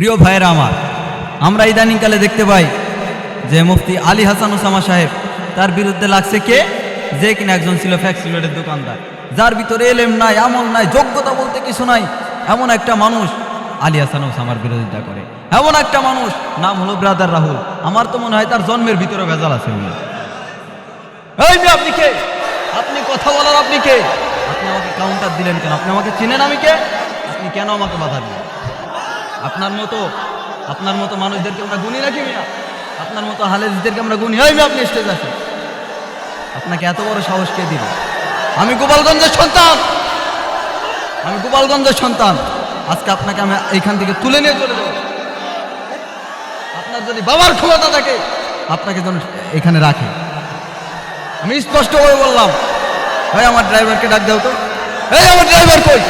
প্রিয় ভাইয়েরা আমার, আমরা ইদানিংকালে দেখতে পাই যে মুফতি আলী হাসান ওসামা সাহেব, তার বিরুদ্ধে লাগছে কে? যে কিনা একজন ছিল ফ্যাক্সিলোডের দোকানদার। যার ভিতরে এলেম নাই, আমল নাই, যোগ্যতা বলতে কিছু নাই, এমন একটা মানুষ আলী হাসান ওসামার বিরোধিতা করে। এমন একটা মানুষ, নাম হলো ব্রাদার রাহুল। আমার তো মনে হয় তার জন্মের ভিতরে ভেজাল আছে উনি আপনি কে? আপনি কথা বলার আপনি কে? আপনি আমাকে কাউন্টার দিলেন কেন? আপনি আমাকে চিনেন আমি কে? আপনি কেন আমাকে বাধা দিলেন? আপনার মতো আপনার মতো মানুষদেরকে আমরা গুনি রাখি মিয়া। আপনার মতো হালেজদেরকে আমরা গুনি হয় আপনি স্টেজ আছে। আপনাকে এত বড় সাহস কে দিল আমি গোপালগঞ্জের সন্তান। আমি গোপালগঞ্জের সন্তান। আজকে আপনাকে আমি এইখান থেকে তুলে নিয়ে চলে যাব। আপনার যদি বাবার ক্ষমতা থাকে, আপনাকে যেন এখানে রাখে। আমি স্পষ্ট করে বললাম, ভাই, আমার ড্রাইভারকে ডাক দাও তো। এই, আমার ড্রাইভার কই?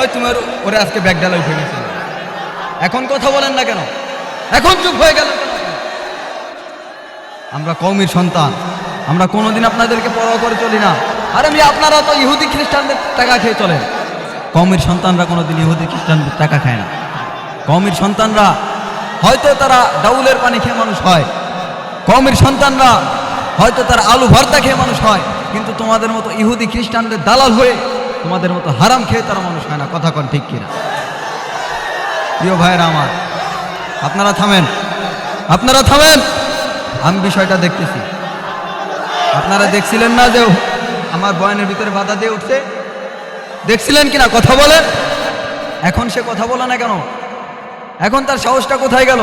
ওই, তোমার ওর- আজকে ব্যাগ ডালা উঠে গেছে এখন কথা বলেন না কেন? এখন চুপ হয়ে গেল আমরা কৌমির সন্তান। আমরা কোনোদিন আপনাদেরকে পরোয়া করে চলি না। আর আমি আপনারা তো ইহুদি খ্রিস্টানদের টাকা খেয়ে চলেন। কৌমির সন্তানরা কোনোদিন ইহুদি খ্রিস্টানদের টাকা খায় না। কৌমির সন্তানরা, হয়তো তারা ডাউলের পানি খেয়ে মানুষ হয়। কৌমির সন্তানরা, হয়তো তারা আলু ভর্তা খেয়ে মানুষ হয়। কিন্তু তোমাদের মতো ইহুদি খ্রিস্টানদের দালাল হয়ে তোমাদের মতো হারাম খেয়ে তারা মানুষ হয় না। কথা কন ঠিক কিনা? প্রিয় ভাইয়েরা আমার, আপনারা থামেন। আপনারা থামেন। আমি বিষয়টা দেখতেছি। আপনারা দেখছিলেন না যে আমার বয়ানের ভিতরে বাধা দিয়ে উঠছে? দেখছিলেন কিনা? কথা বলেন। এখন সে কথা বলে না কেন? এখন তার সাহসটা কোথায় গেল?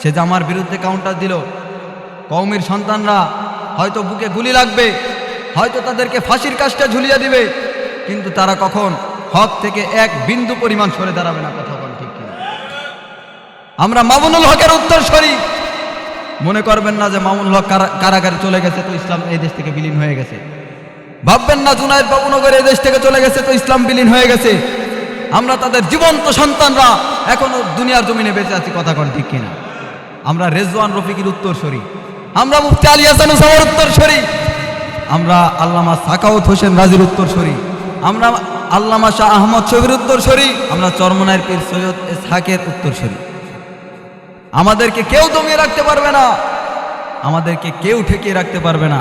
সে যে আমার বিরুদ্ধে কাউন্টার দিল। কৌমির সন্তানরা হয়তো বুকে গুলি লাগবে, হয়তো তাদেরকে ফাঁসির কাজটা ঝুলিয়ে দিবে, কিন্তু তারা কখন হক থেকে এক বিন্দু পরিমাণ সরে দাঁড়াবে না, কথা বল ঠিক আমরা মামুনুল হকের উত্তর সরি। মনে করবেন না যে মামুনুল হক কারাগারে চলে গেছে তো ইসলাম এই দেশ থেকে বিলীন হয়ে গেছে। ভাববেন না জুনায়দ বাবুনগর এই দেশ থেকে চলে গেছে তো ইসলাম বিলীন হয়ে গেছে। আমরা তাদের জীবন্ত সন্তানরা এখনও দুনিয়ার জমিনে বেঁচে আছি, কথা কন ঠিক কিনা? আমরা রেজওয়ান রফিকের উত্তর সরি। আমরা মুফতি আলী হাসান উত্তর সরি। আমরা আল্লামা সাকাউত হোসেন রাজির উত্তর সরি। আমরা আল্লামা শাহ আহমদ শফির উত্তর সরি আমরা চরমনায়ের পীর সৈয়দ ইসহাকের উত্তর সরি আমাদেরকে কেউ দমিয়ে রাখতে পারবে না। আমাদেরকে কেউ ঠেকিয়ে রাখতে পারবে না।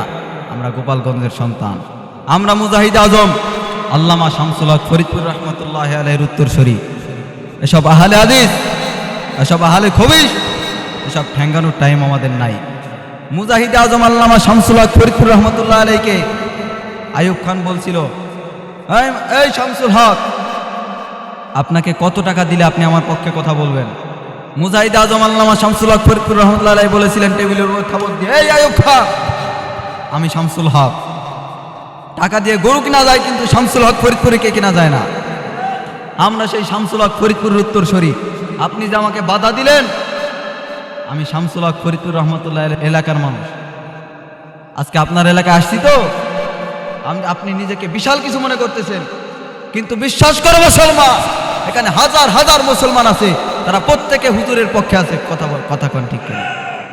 আমরা গোপালগঞ্জের সন্তান। আমরা মুজাহিদ আজম, আল্লামা শামসুল হক ফরিদপুর রহমতুল্লাহ আলহের উত্তরসরি এসব আহালে আদিস এসব আহালে খবিস এসব ঠেঙ্গানোর টাইম আমাদের নাই। মুজাহিদ আজম, আল্লামা শামসুল হক ফরিদপুর রহমতুল্লাহ আলাইকে আয়ুব খান বলছিল "এই- শামসুল হক। আপনাকে কত টাকা দিলে আপনি আমার পক্ষে কথা বলবেন? মুজাহিদ আজম আল্লামা শামসুল হক ফরিদপুর রহমতুল্লাহ বলেছিলেন টেবিলের দিয়ে, এই আমি শামসুল হক। টাকা দিয়ে গরু কিনা যায় কিন্তু শামসুল হক ফরিদপুরে কে কিনা যায় না। আমরা সেই শামসুল হক ফরিদপুরের উত্তর সরি আপনি যে আমাকে বাধা দিলেন, আমি শামসুল হক ফরিদপুর রহমতুল্লাহ এলাকার মানুষ। আজকে আপনার এলাকায় আসছি তো? আপনি নিজেকে বিশাল কিছু মনে করতেছেন। কিন্তু বিশ্বাস করো মুসলমান, এখানে হাজার হাজার মুসলমান আছে, তারা প্রত্যেকে হুজুরের পক্ষে আছে। কথা কথা কন ঠিক